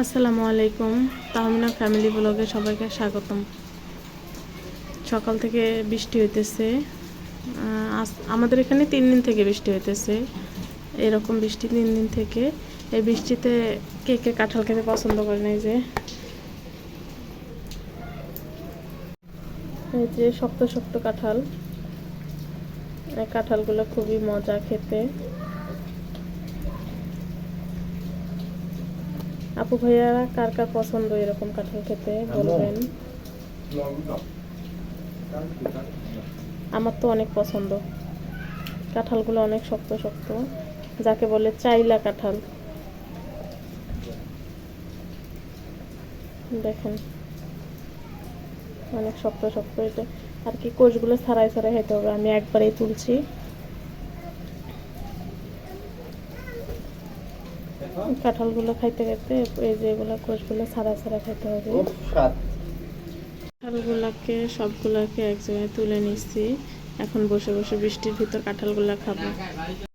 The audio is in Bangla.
আসসালামু আলাইকুম। তাহমিনা ফ্যামিলি ব্লগে সবাইকে স্বাগতম। সকাল থেকে বৃষ্টি হইতেছে। আমাদের এখানে তিন দিন থেকে বৃষ্টি হইতেছে। এরকম বৃষ্টি তিন দিন থেকে। এই বৃষ্টিতে কে কে কাঁঠাল খেতে পছন্দ করে না যে? এই যে শক্ত শক্ত কাঁঠাল। কাঁঠালগুলো খুবই মজা খেতে। আপু ভাইয়ারা, কার কার পছন্দ এরকম কাঁঠাল খেতে বলবেন? আমার তো অনেক পছন্দ। কাঁঠালগুলো অনেক শক্ত শক্ত। যাকে বলে চাইলা কাঁঠাল। দেখেন। অনেক শক্ত শক্ত এটা। আর কি কোষগুলো ছাড়াই ছাড়াই খেতে হবে। আমি একবারেই তুলছি। কাঁঠালগুলো খাইতে খাইতে এই যে এগুলো কোষগুলো ছাড়া ছাড়া খাইতে হবে। কাঁঠালগুলোকে সবগুলোকে এক জায়গায় তুলে নিচ্ছি। এখন বসে বসে বৃষ্টির ভিতর কাঁঠালগুলো খাব।